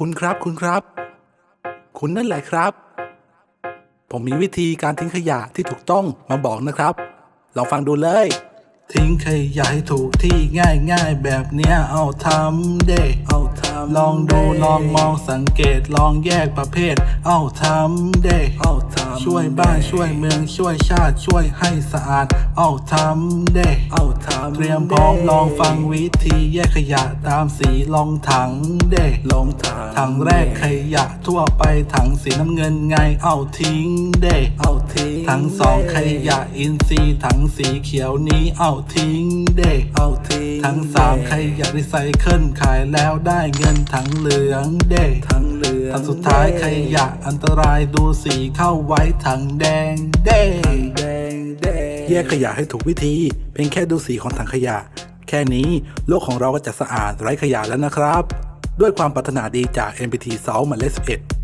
คุณครับคุณครับ คุณนั่นแหละครับ ผมมีวิธีการทิ้งขยะที่ถูกต้องมาบอกนะครับลองฟังดูเลย ทิ้งขยะให้ถูกที่ง่ายง่ายๆแบบเนี้ยเอาทำเด้เอาทำลองดูลองมองสังเกตลองแยกประเภท เอาทำเด้เอาทำ ช่วยบ้านช่วยเมืองช่วยชาติช่วยให้สะอาด เอาทำเด้เอาทำเตรียมพร้อมลองฟังวิธีแยกขยะตามสีลองถังเด้ลองถังถังแรกขยะทั่วไปถังสีน้ำเงินไงเอาทิ้งเด้เอาทิ้งถังสองขยะอินทรีย์ถังสีเขียวนี้เอาทิ้งเด้เอาทิ้งถังสามขยะรีไซเคิลขายแล้วได้เงินถังเหลืองเด้ถังเหลืองถังสุดท้ายขยะอันตรายดูสีเข้าไว้ถังแดงเด้แดงแดงแยกขยะให้ถูกวิธี เพียงแค่ดูสีของถังขยะ แค่นี้โลกของเราก็จะสะอาดไร้ขยะแล้วนะครับ ด้วยความปรารถนาดีจาก NPT 2หมายเลข11